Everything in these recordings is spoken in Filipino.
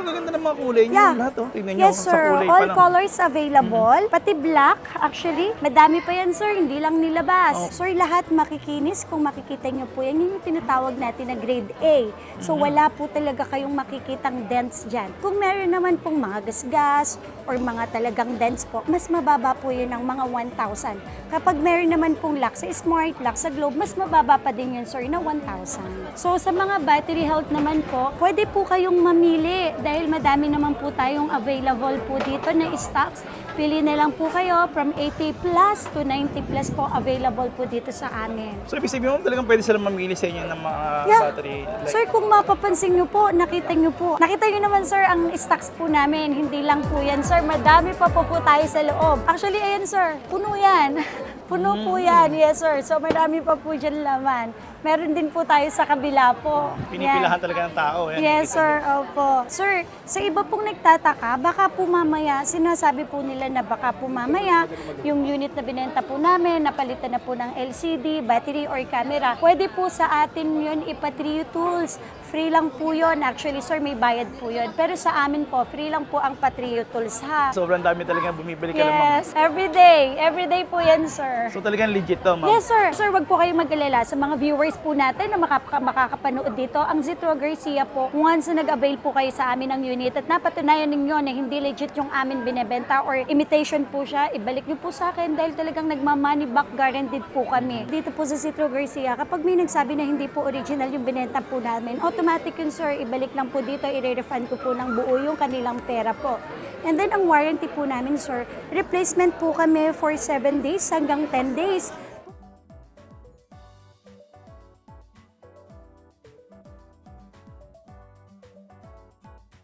Pero gaganda ng mga kulay niyo. Yeah. Lahat, oh. Tingnan niyo. Yes, sa sir. kulay pa All lang. colors available. Pati black, actually. Madami pa yan, sir. Hindi lang nilabas. Oh. Sir, lahat makikinis. Kung makikita niyo po yan, yun yung tinatawag natin na grade A. So, Mm-hmm. wala po talaga kayong makikitang dents dyan. Kung meron naman pong mga gasgas or mga talagang dents po, mas mababa po yun ng mga 1,000. Kapag meron naman pong lock sa Smart Lock, sa Globe, mas mababa pa din yun, sir, na 1,000. So, sa mga battery health naman po, pwede po kayong mamili dahil madami naman po tayong available po dito na stocks. Pili na lang po kayo from 80 plus to 90 plus po available po dito sa amin. So, ibig sabihin mo, talagang pwede silang mamili sa inyo ng mga Yeah. battery. Like, Sir, kung mapapansin nyo po, nakita nyo po. Nakita nyo naman, sir, ang stocks po namin. Hindi lang po yan, sir. Madami pa po po tayo sa loob. Actually, ayan, sir. Puno yan. Puno po Mm. yan. Yes, sir. So, marami pa po dyan laman. Meron din po tayo sa kabila po. pinipilahan Yan. talaga ng tao. Yan, Yes, sir. Opo. Sir, sa iba pong nagtataka, baka po mamaya, sinasabi po nila na baka po mamaya, yung unit na binenta po namin, napalitan na po ng LCD, battery or camera. Pwede po sa atin yun ipatrio tools. Free lang po yun. Actually, sir, may bayad po yun. Pero sa amin po, free lang po ang Patrio Tools, ha? Sobrang dami talaga bumibili ka. Yes, every day. Every day po yan, sir. So talagang legit to, ma'am. Yes, sir. Sir, wag po kayong mag-alala sa mga viewers po natin na makaka- makakapanood dito. Ang Zitro Garcia po, once na nag-avail po kayo sa amin ng unit at napatunayan ninyo na hindi legit yung amin binebenta or imitation po siya, ibalik niyo po sa akin dahil talagang nagma-money back guaranteed po kami. Dito po sa Zitro Garcia, kapag may nagsabi na hindi po original yung binenta po namin, automatic yun, sir. Ibalik lang po dito, i-refund ko po ng buo yung kanilang pera po. And then, ang warranty po namin, sir, replacement po kami for 7 days hanggang 10 days.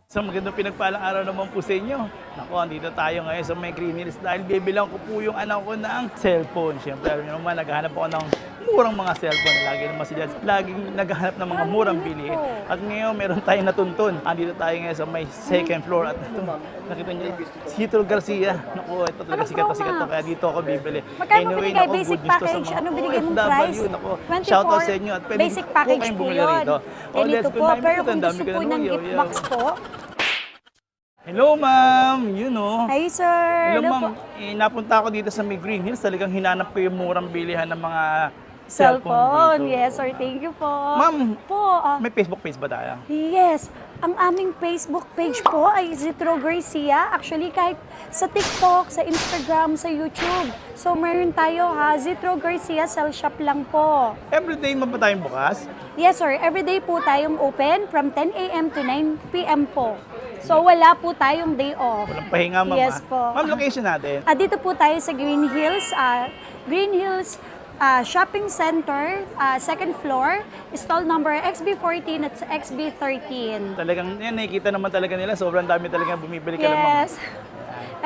Sa magandang pinagpalang araw naman po sa inyo. Naku, andito tayo ngayon sa may Green Hills dahil bibilang ko po yung anak ko ng cellphone. Siyempre, alam naman, naghahanap ako ng murang mga cellphone. Lagi naman sila, laging naghahanap ng mga murang bilihin. At ngayon, meron tayong natuntun. Andito tayo ngayon sa may second floor. At ito, nakita niyo, Citro Garcia. Naku, ito talaga Ano sikat na sikat to. Kaya dito ako bibili. Magkano binigay? naku, Basic package? Anong binigay mong price? Naku, 24? shout out sa inyo. At pwede Basic po package kayong po bumili yun. rito. Oh, let's go. Pero kung gusto po ng gift box po, Hello, ma'am. Yun, oh. Hi, sir. Hello, Hello ma'am. Eh, napunta ako dito sa may Green Hills. Talagang hinanap ko yung murang bilihan ng mga Cellphone. Yes, sir. Thank you po. Ma'am, Po. ah, may Facebook page ba tayo? Yes. Ang aming Facebook page po ay Zitro Garcia. Actually, kahit sa TikTok, sa Instagram, sa YouTube. So, meron tayo ha. Zitro Garcia Cell Shop lang po. Everyday mo ba tayong bukas? Yes, sir. Everyday po tayong open from 10 a.m. to 9 p.m. po. So, wala po tayong day off. Walang pahinga, ma'am. Yes ah. po. Ma'am, location natin. Ah, dito po tayo sa Green Hills, ah, Green Hills ah, Shopping Center, ah, second floor, stall number XB14 at XB13. Talagang, yan, nakikita naman talaga nila. Sobrang dami talaga bumibili ka ng mga.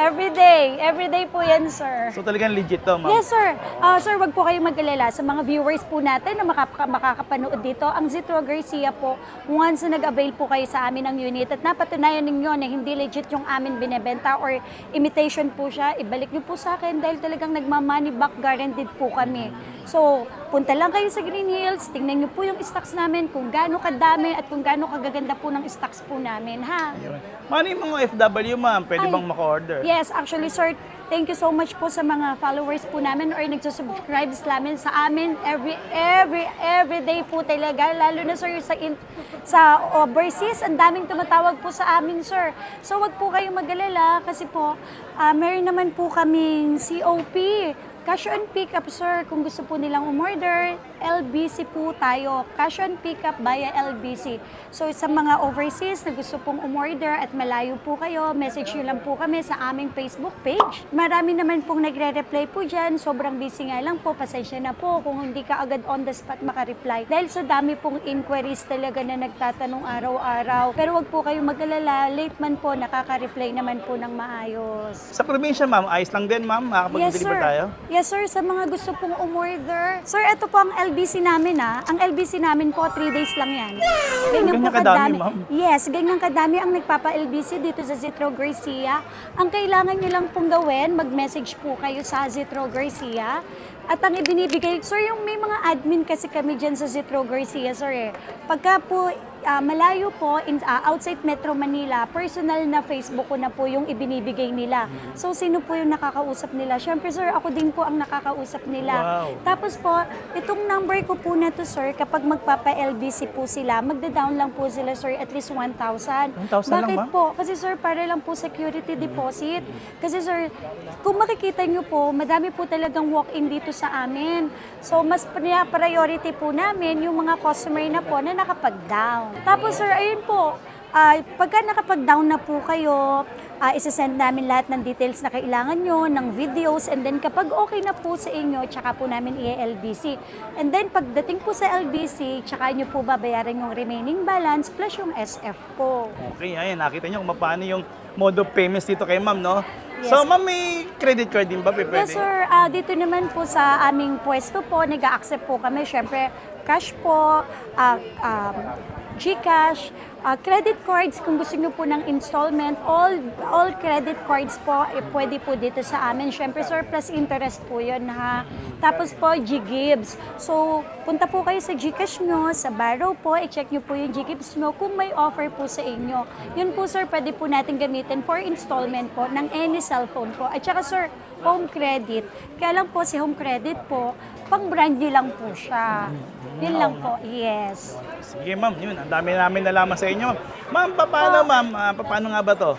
Every day. Every day po yan, sir. So talagang legit to, ma'am. Yes, sir. Ah, sir, wag po kayong mag-alala sa mga viewers po natin na makaka- makakapanood dito. Ang Zitro Garcia po, once na nag-avail po kayo sa amin ng unit at napatunayan ninyo na hindi legit yung amin binebenta or imitation po siya, ibalik niyo po sa akin dahil talagang nagma-money back guaranteed po kami. So, punta lang kayo sa Green Hills, tingnan niyo po yung stocks namin, kung gaano kadami at kung gaano kagaganda po ng stocks po namin, ha? Ayun. Mano yung mga FW, ma'am? Pwede Ay. bang maka-order? Yes, actually, sir, thank you so much po sa mga followers po namin or nagsusubscribe namin sa amin every, every, every day po talaga. Lalo na, sir, sa, in, sa overseas, ang daming tumatawag po sa amin, sir. So, wag po kayong mag-alala kasi po, ah, meron naman po kaming COP. Cash on pick up, sir. Kung gusto po nilang umorder, LBC po tayo. Cash on pick up via LBC. So sa mga overseas na gusto pong umorder at malayo po kayo, message nyo lang po kami sa aming Facebook page. Marami naman pong nagre-reply po dyan. Sobrang busy nga lang po. Pasensya na po kung hindi ka agad on the spot makareply. Dahil sa dami pong inquiries talaga na nagtatanong araw-araw. Pero wag po kayong mag-alala. Late man po, nakaka-reply naman po ng maayos. Sa probinsya, ma'am, ayos lang din, ma'am. Makakapag-deliver tayo? Yes, sir. Sa mga gusto pong umorder. Sir, ito po ang LBC namin, ha. Ang LBC namin po, 3 days lang yan. Ganyan, Ganyan kadami, ma'am? Yes, ganyan kadami ang nagpapa-LBC dito sa Zitro Garcia. Ang kailangan nyo lang pong gawin, mag-message po kayo sa Zitro Garcia. At ang ibinibigay, sir, yung may mga admin kasi kami dyan sa Zitro Garcia, sir, eh. Pagka po ah, malayo po, in, ah, outside Metro Manila, personal na Facebook ko na po yung ibinibigay nila. So, sino po yung nakakausap nila? Siyempre, sir, ako din po ang nakakausap nila. Wow. Tapos po, itong number ko po na to, sir, kapag magpapa-LBC po sila, magda-down lang po sila, sir, at least 1,000. 1,000 lang Bakit ba? po? Kasi, sir, para lang po security deposit. Kasi, sir, kung makikita nyo po, madami po talagang walk-in dito sa amin. So, mas pri- priority po namin yung mga customer na po na nakapag-down. Tapos, sir, ayun po, ah, pagka nakapag-down na po kayo, uh, isasend namin lahat ng details na kailangan nyo, ng videos, and then kapag okay na po sa inyo, tsaka po namin i-LBC. And then pagdating po sa LBC, tsaka nyo po babayaran yung remaining balance plus yung SF po. Okay, ayan, nakita niyo kung paano yung mode of payments dito kay ma'am, no? Yes. So, ma'am, may credit card din ba? Pwede? Yes, sir. Ah, dito naman po sa aming pwesto po, nag-accept po kami. Siyempre, cash po, ah, um, GCash, ah, credit cards, kung gusto nyo po ng installment, all all credit cards po, eh, pwede po dito sa amin. Siyempre, sir, plus interest po yun, ha? Tapos po, G-Gibbs. So, punta po kayo sa GCash nyo, sa Barrow po, i-check nyo po yung G-Gibbs nyo kung may offer po sa inyo. Yun po, sir, pwede po natin gamitin for installment po ng any cellphone po. At saka, sir, home credit. Kaya lang po si home credit po, pang brand new lang po siya. Yun lang po, yes. Sige, ma'am, yun. Ang dami namin nalaman sa inyo. Ma'am, pa- paano, ma'am? Pa- paano nga ba to?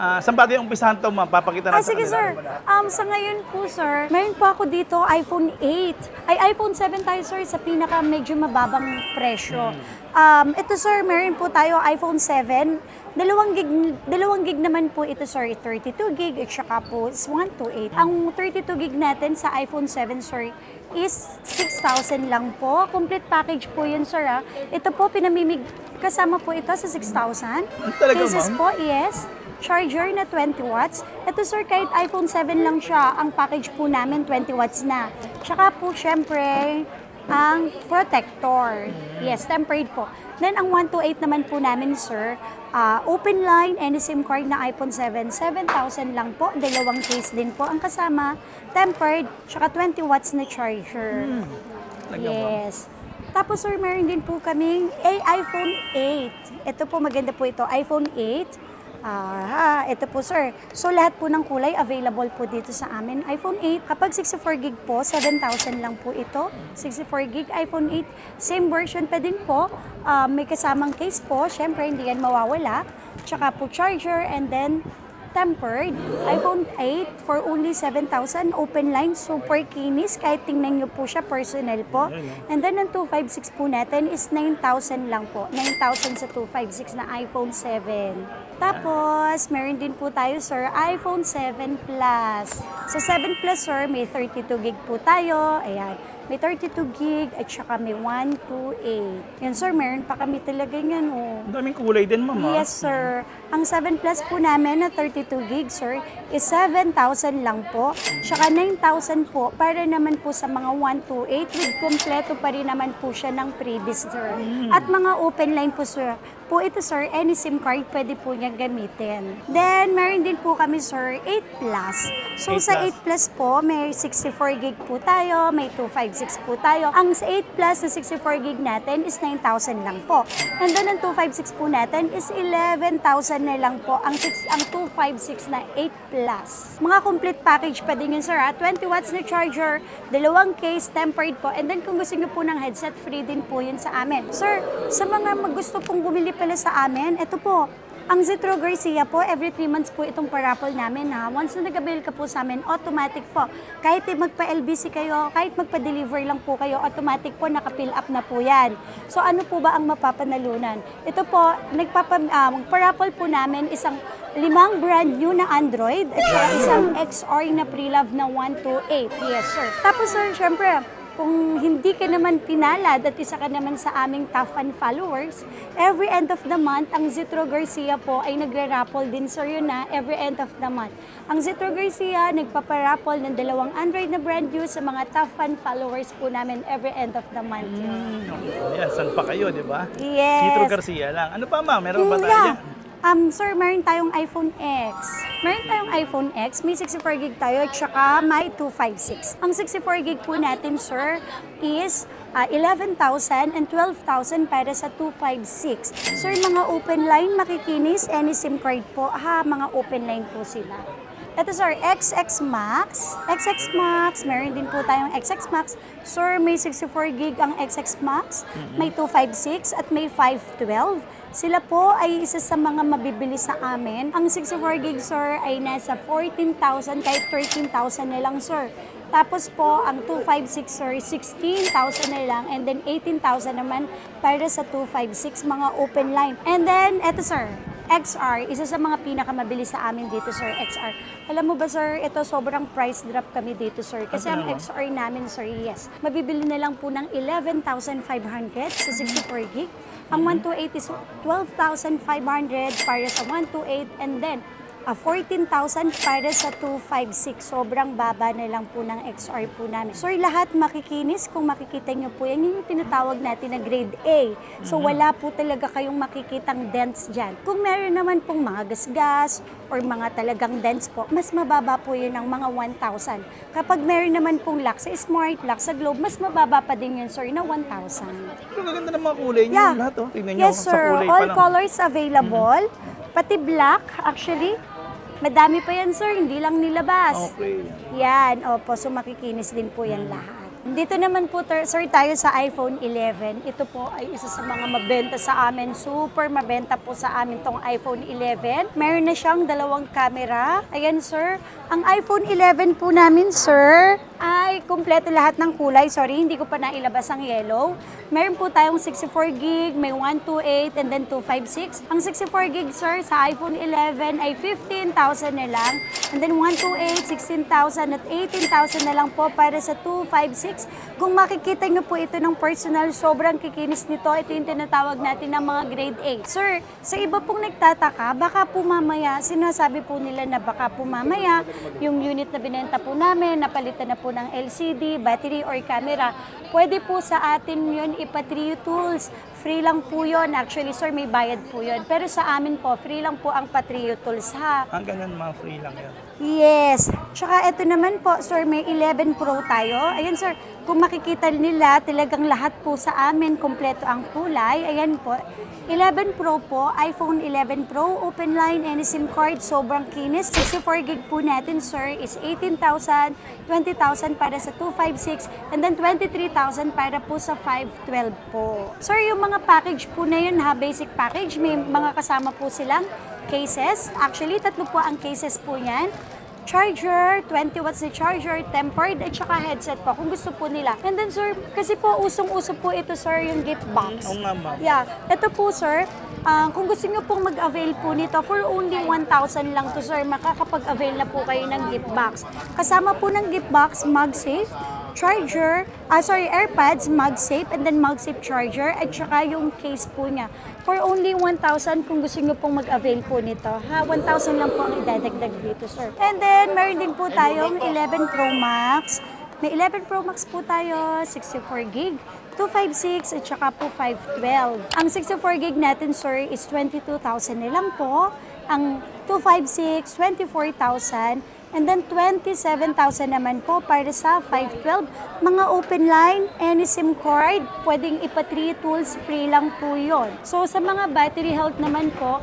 Ah, saan ba yung umpisahan to, ma'am? Papakita Ah, natin sa sige sir. Um, sa ngayon po sir, meron po ako dito iPhone 8. Ay, iPhone 7 tayo sir sa pinaka medyo mababang presyo. Um, ito sir, meron po tayo iPhone 7. Dalawang gig, dalawang gig naman po ito sir, 32 gig at saka po is 128. Ang 32 gig natin sa iPhone 7 sir is 6,000 lang po. Complete package po yun sir ah. Ito po pinamimig, kasama po ito sa 6,000. Talaga, Cases ma'am? po, yes. Charger na 20 watts. Ito sir, kahit iPhone 7 lang siya, ang package po namin 20 watts na. Tsaka po, syempre, ang protector. Yes, tempered po. Then, ang 128 naman po namin, sir, ah, open line, any SIM card na iPhone 7, 7,000 lang po. Dalawang case din po ang kasama. Tempered, tsaka 20 watts na charger. Ma'am. Yes. Tapos sir, meron din po kaming a iPhone 8. Ito po, maganda po ito, iPhone 8. Ah, ito po sir. So lahat po ng kulay available po dito sa amin. iPhone 8, kapag 64 gig po, 7,000 lang po ito. 64 gig iPhone 8. Same version pa din po. Ah, may kasamang case po. Syempre, hindi yan mawawala. Tsaka po charger and then tempered. iPhone 8 for only 7,000. Open line, super kinis. Kahit tingnan nyo po siya, personal po. And then, ang 256 po natin is 9,000 lang po. 9,000 sa 256 na iPhone 7. Tapos, meron din po tayo, sir, iPhone 7 Plus. Sa 7 Plus, sir, may 32 gig po tayo. Ayan. May 32 gig at saka may 128. Yan, sir, meron pa kami talaga yan, oh. Ang daming kulay din, ma'am. ah. Yes, sir. Ang 7 Plus po namin na 32 gig, sir, is 7,000 lang po. Tsaka 9,000 po para naman po sa mga 128 with kompleto pa rin naman po siya ng previous, sir. At mga open line po, sir. Po ito, sir, any SIM card pwede po niyang gamitin. Then, meron din po kami, sir, 8 Plus. So, 8 sa Plus. 8 Plus po, may 64 gig po tayo, may 256 po tayo. Ang sa 8 Plus na 64 gig natin is 9,000 lang po. And then, ang 256 po natin is 11,000 na lang po. Ang, 6, ang 256 na 8 Plus. Mga complete package pa din yun, sir. Ha? 20 watts na charger, dalawang case, tempered po. And then, kung gusto niyo po ng headset, free din po yun sa amin. Sir, sa mga gusto pong bumili pala sa amin, ito po, ang Zitro Garcia po, every 3 months po itong parapol namin ha. Once na nag-avail ka po sa amin, automatic po. Kahit magpa-LBC kayo, kahit magpa-deliver lang po kayo, automatic po naka-fill up na po yan. So ano po ba ang mapapanalunan? Ito po, nagpapa, um, parapol po namin isang limang brand new na Android at isang XR na pre-love na 128. Yes, sir. Tapos sir, syempre, kung hindi ka naman pinalad at isa ka naman sa aming top fan followers, every end of the month, ang Zitro Garcia po ay nagre-raffle din, sir, yun na, every end of the month. Ang Zitro Garcia, nagpaparaffle ng dalawang Android na brand new sa mga top fan followers po namin every end of the month. Hmm, Ayan, saan pa kayo, di ba? Yes. Citro Garcia lang. Ano pa, ma'am? Meron ba tayo dyan? Um, sir, meron tayong iPhone X. Meron tayong iPhone X, may 64 gig tayo, at saka may 256. Ang 64 gig po natin, sir, is ah, 11,000 and 12,000 para sa 256. Sir, mga open line, makikinis, any SIM card po, ha, mga open line po sila. Ito sir, XX Max. XX Max, meron din po tayong XX Max. Sir, may 64 gig ang XX Max, may 256 at may 512. Sila po ay isa sa mga mabibili sa amin. Ang 64 gig sir ay nasa 14,000 kahit 13,000 na lang sir. Tapos po, ang 256 sir, 16,000 na lang and then 18,000 naman para sa 256 mga open line. And then, eto sir, XR, isa sa mga pinakamabilis sa amin dito, sir, XR. Alam mo ba, sir, ito sobrang price drop kami dito, sir. Kasi Ah, ang? XR namin, sir, yes. Mabibili na lang po ng 11,500 sa 64 gig. Ang 128 is 12,500 para sa 128 and then ah, 14,000 para sa 256. Sobrang baba na lang po ng XR po namin. Sir, lahat makikinis. Kung makikita nyo po, yan yung tinatawag natin na grade A. So, wala po talaga kayong makikitang dents dyan. Kung meron naman pong mga gasgas or mga talagang dents po, mas mababa po yun ng mga 1,000. Kapag meron naman pong lock sa Smart, lock sa Globe, mas mababa pa din yun, sir, na 1,000. Pero gaganda ng mga kulay niyo Yeah. lahat, oh. Tingnan niyo Yes, sa sir. kulay pa All lang. Mm-hmm. colors available. Pati black, actually. Madami pa yan, sir. Hindi lang nilabas. Okay. Yan, opo. So makikinis din po yan lahat. Dito naman po, sir, tayo sa iPhone 11. Ito po ay isa sa mga mabenta sa amin. Super mabenta po sa amin tong iPhone 11. Meron na siyang dalawang camera. Ayan, sir. Ang iPhone 11 po namin, sir, ay kumpleto lahat ng kulay. Sorry, hindi ko pa nailabas ang yellow. Meron po tayong 64 gig, may 128, and then 256. Ang 64 gig, sir, sa iPhone 11 ay 15,000 na lang. And then 128, 16,000 at 18,000 na lang po para sa 256. Kung makikita nyo po ito ng personal, sobrang kikinis nito. Ito yung tinatawag natin ng mga grade A. Sir, sa iba pong nagtataka, baka po mamaya, sinasabi po nila na baka po mamaya, yung unit na binenta po namin, napalitan na po ng LCD, battery or camera, pwede po sa atin yun ipa-Trio Tools. Free lang po yun. Actually, sir, may bayad po yun. Pero sa amin po, free lang po ang Patrio Tools ha. Ang ganyan, mga free lang yan. Yes. Tsaka ito naman po, sir, may 11 Pro tayo. Ayan, sir, kung makikita nila, talagang lahat po sa amin, kompleto ang kulay. Ayan po. 11 Pro po, iPhone 11 Pro, open line, any SIM card, sobrang kinis. 64 gig po natin, sir, is 18,000, 20,000 para sa 256, and then 23,000 para po sa 512 po. Sir, yung mga package po na yun, ha, basic package, may mga kasama po silang cases. Actually, tatlo po ang cases po niyan charger, 20 watts na charger, tempered, at saka headset po, kung gusto po nila. And then, sir, kasi po, usong-uso po ito, sir, yung gift box. Oo nga, ma'am. Yeah, ito po, sir, ah, kung gusto niyo pong mag-avail po nito, for only 1,000 lang to, sir, makakapag-avail na po kayo ng gift box. Kasama po ng gift box, MagSafe, charger, ah sorry, AirPods, MagSafe, and then MagSafe charger, at saka yung case po niya. For only 1,000 kung gusto niyo pong mag-avail po nito. Ha, 1,000 lang po ang idadagdag dito, sir. And then, meron din po tayong 11 Pro Max. May 11 Pro Max po tayo, 64 gig, 256 at saka po 512. Ang 64 gig natin, sir, is 22,000 na lang po. Ang 256, 24,000. And then 27,000 naman po para sa 512. Mga open line, any SIM card, pwedeng ipa-3 tools, free lang po yon. So sa mga battery health naman po,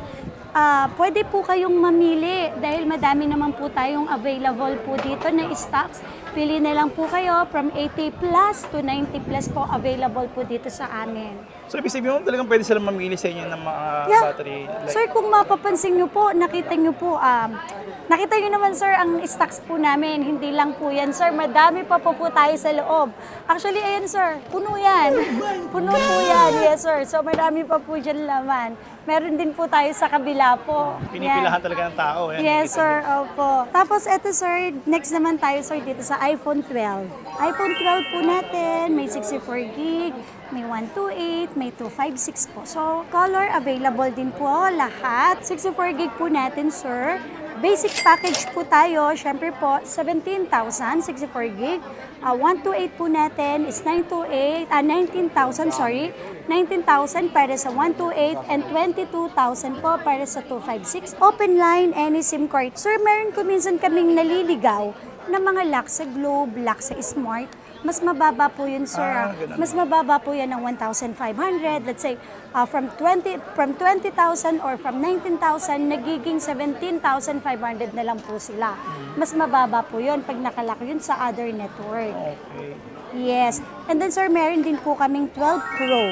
Ah, pwede po kayong mamili dahil madami naman po tayong available po dito na stocks. Pili na lang po kayo from 80 plus to 90 plus po available po dito sa amin. So, ibig sabihin mo, talagang pwede silang mamili sa inyo ng mga Yeah. battery. Like, Sir, kung mapapansin nyo po, nakita nyo po, um, nakita nyo naman sir, ang stocks po namin, hindi lang po yan sir, madami pa po po tayo sa loob. Actually, ayan sir, puno yan. Puno po yan, yes sir. So marami pa po dyan laman. Meron din po tayo sa kabila po. pinipilahan Yan. talaga ng tao. Yan, Yes, sir. niyo. Opo. Tapos, eto, sir, next naman tayo, sir, dito sa iPhone 12. iPhone 12 po natin, may 64 gig, may 128, may 256 po. So, color available din po lahat. 64 gig po natin, sir. Basic package po tayo, syempre po, 17,000, 64 gig. Ah, 128 po natin is 928, ah, 19,000, sorry. 19,000 para sa 128 and 22,000 po para sa 256. Open line, any SIM card. Sir, meron ko minsan kaming naliligaw na mga lock sa Globe, lock sa Smart. Mas mababa po yun, sir. Ah, ah. ganun. Mas mababa po yan ng 1,500. Let's say, uh, from 20 from 20,000 or from 19,000, nagiging 17,500 na lang po sila. Mas mababa po yun pag nakalak yun sa other network. Okay. Yes. And then, sir, meron din po kaming 12 Pro.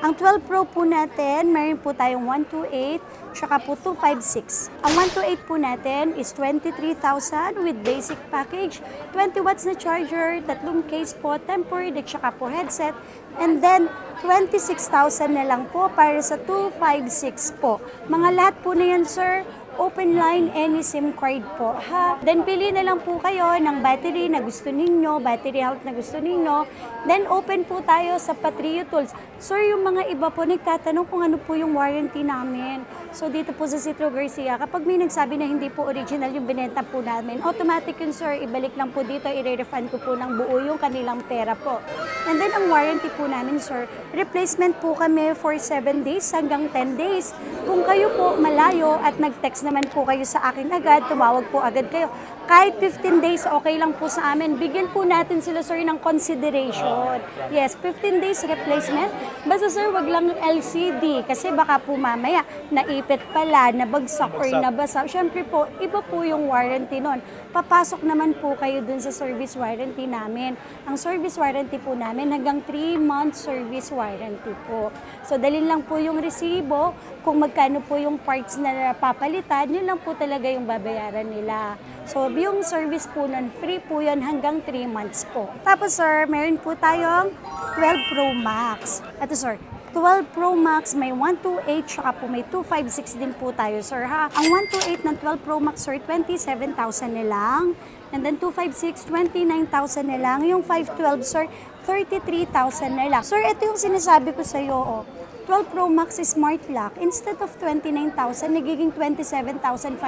Ang 12 Pro po natin, meron po tayong 128, tsaka po 256. Ang 128 po natin is 23,000 with basic package, 20 watts na charger, tatlong case po, temporary, at tsaka po headset, and then 26,000 na lang po para sa 256 po. Mga lahat po na yan, sir, open line any SIM card po. Ha? Then pili na lang po kayo ng battery na gusto ninyo, battery health na gusto ninyo. Then open po tayo sa Patrio Tools. Sir, yung mga iba po nagtatanong kung ano po yung warranty namin. So dito po sa Citro Garcia, kapag may nagsabi na hindi po original yung binenta po namin, automatic yun sir, ibalik lang po dito, i-refund ko po ng buo yung kanilang pera po. And then ang warranty po namin sir, replacement po kami for 7 days hanggang 10 days. Kung kayo po malayo at nag-text naman po kayo sa akin agad, tumawag po agad kayo. Kahit 15 days, okay lang po sa amin. Bigyan po natin sila, sir, ng consideration. Yes, 15 days replacement. Basta, sir, wag lang LCD. Kasi baka po mamaya, naipit pala, nabagsak or nabasa. Siyempre po, iba po yung warranty nun. Papasok naman po kayo dun sa service warranty namin. Ang service warranty po namin hanggang 3 months service warranty po. So, dalhin lang po yung resibo. Kung magkano po yung parts na papalitan, yun lang po talaga yung babayaran nila. So, yung service po nun, free po yun hanggang 3 months po. Tapos, sir, meron po tayong 12 Pro Max. Ito, sir, 12 Pro Max, may 128, tsaka po may 256 din po tayo, sir, ha? Ang 128 ng 12 Pro Max, sir, 27,000 na lang. And then 256, 29,000 na lang. Yung 512, sir, 33,000 na lang. Sir, ito yung sinasabi ko sa'yo, oh. 12 Pro Max Smart Lock. Instead of 29,000, nagiging 27,500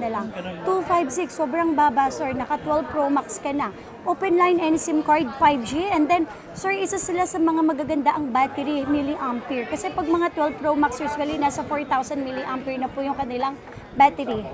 na lang. 256, sobrang baba, sir. Naka 12 Pro Max ka na. Open line and SIM card 5G. And then, sir, isa sila sa mga magaganda ang battery, milliampere. Kasi pag mga 12 Pro Max, usually nasa 4,000 milliampere na po yung kanilang battery.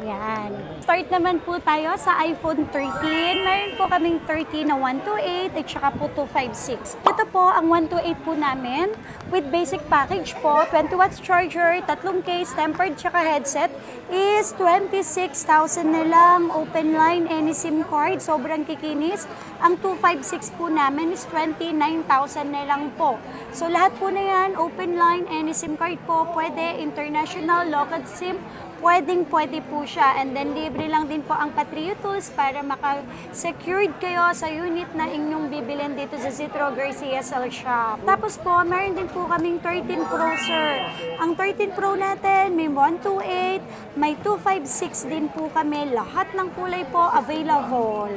Yan. Start naman po tayo sa iPhone 13. Meron po kaming 13 na 128 at saka po 256. Ito po ang 128 po namin with basic package po, 20 watts charger, tatlong case, tempered tsaka headset is 26,000 na lang. Open line, any SIM card, sobrang kikinis. Ang 256 po namin is 29,000 na lang po. So lahat po na yan, open line, any SIM card po, pwede, international, local SIM, pwedeng pwede po siya. And then libre lang din po ang Patrio Tools para maka-secured kayo sa unit na inyong bibilin dito sa Citro Garcia Cell Shop. Tapos po, meron din po kaming 13 Pro, sir. Ang 13 Pro natin, may 128, may 256 din po kami. Lahat ng kulay po available.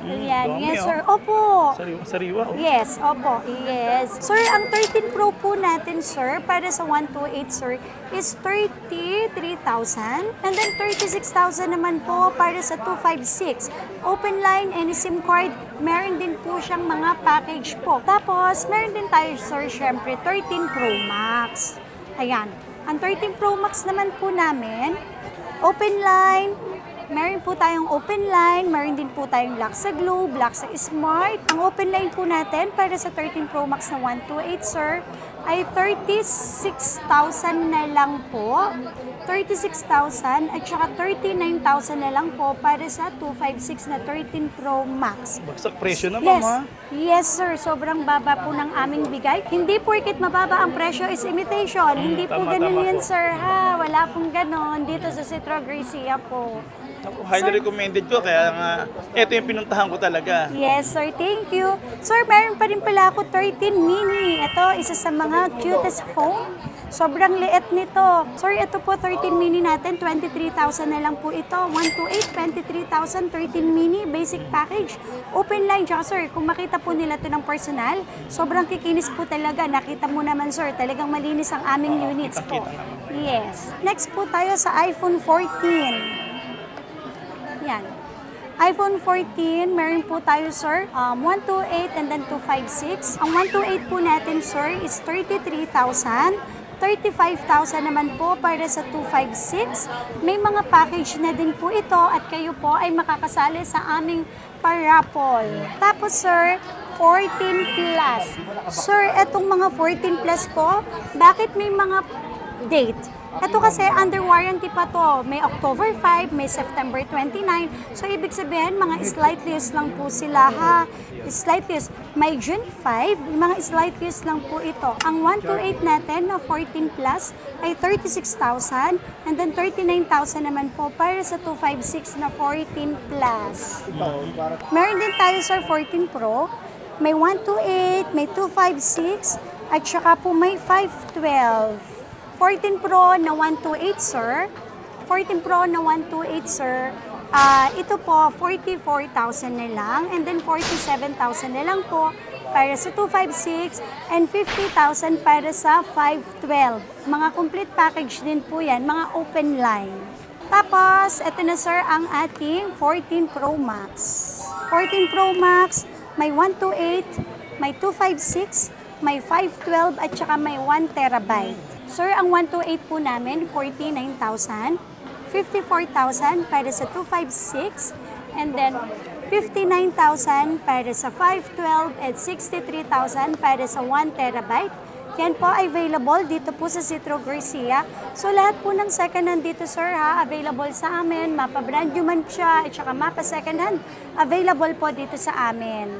Ayan, dami, yes ah. sir. Opo. Sariwa, sariwa. oh. Yes, opo, yes. Sir, ang 13 Pro po natin, sir, para sa 128, sir, is 33,000. And then 36,000 naman po para sa 256. Open line, any SIM card, meron din po siyang mga package po. Tapos, meron din tayo, sir, syempre, 13 Pro Max. Ayan. Ang 13 Pro Max naman po namin, open line, Meron po tayong open line, meron din po tayong lock sa Globe, lock sa Smart. Ang open line po natin para sa 13 Pro Max na 128, sir, ay 36,000 na lang po. 36,000 at saka 39,000 na lang po para sa 256 na 13 Pro Max. Bagsak presyo naman, Yes. ha? Yes, sir. Sobrang baba po ng aming bigay. Hindi porkit mababa ang presyo is imitation. Hindi po tama, ganun tama yan, po. sir. Ha? Wala pong ganun. Dito sa Citro Gracia po. Highly recommended ko, kaya nga, ito yung pinuntahan ko talaga. Yes, sir. Thank you. Sir, meron pa rin pala ako 13 mini. Ito, isa sa mga cutest phone Sobrang liit nito. Sir, ito po 13 mini natin, 23,000 na lang po ito. 128, 23,000, 13 mini, basic package. Open line siya, sir. Kung makita po nila ito ng personal, sobrang kikinis po talaga. Nakita mo naman, sir, talagang malinis ang aming units po. Yes. Next po tayo sa iPhone 14. Yan. iPhone 14, meron po tayo, sir, um, 128 and then 256. Ang 128 po natin, sir, is 33,000. 35,000 naman po para sa 256. May mga package na din po ito at kayo po ay makakasali sa aming parapol. Tapos, sir, 14 plus. Sir, etong mga 14 plus ko, bakit may mga date? Ito kasi under warranty pa to. May October 5, may September 29. So, ibig sabihin, mga slight use lang po sila ha. Slight use. May June 5, mga slight use lang po ito. Ang 128 natin na 14 plus ay 36,000 and then 39,000 naman po para sa 256 na 14 plus. Meron din tayo sir 14 Pro. May 128, may 256, at saka po may 512. 14 Pro na 128 sir. 14 Pro na 128 sir. Ah, ito po 44,000 na lang and then 47,000 na lang po para sa 256 and 50,000 para sa 512. Mga complete package din po yan, mga open line. Tapos, ito na sir ang ating 14 Pro Max. 14 Pro Max, may 128, may 256, may 512 at saka may 1 terabyte. Sir, ang 128 po namin, 49,000. 54,000 para sa 256. And then, 59,000 para sa 512 at 63,000 para sa 1 terabyte. Yan po available dito po sa Citro Garcia. So lahat po ng second hand dito sir ha, available sa amin. Mapa brand new man siya at saka mapa second hand, available po dito sa amin.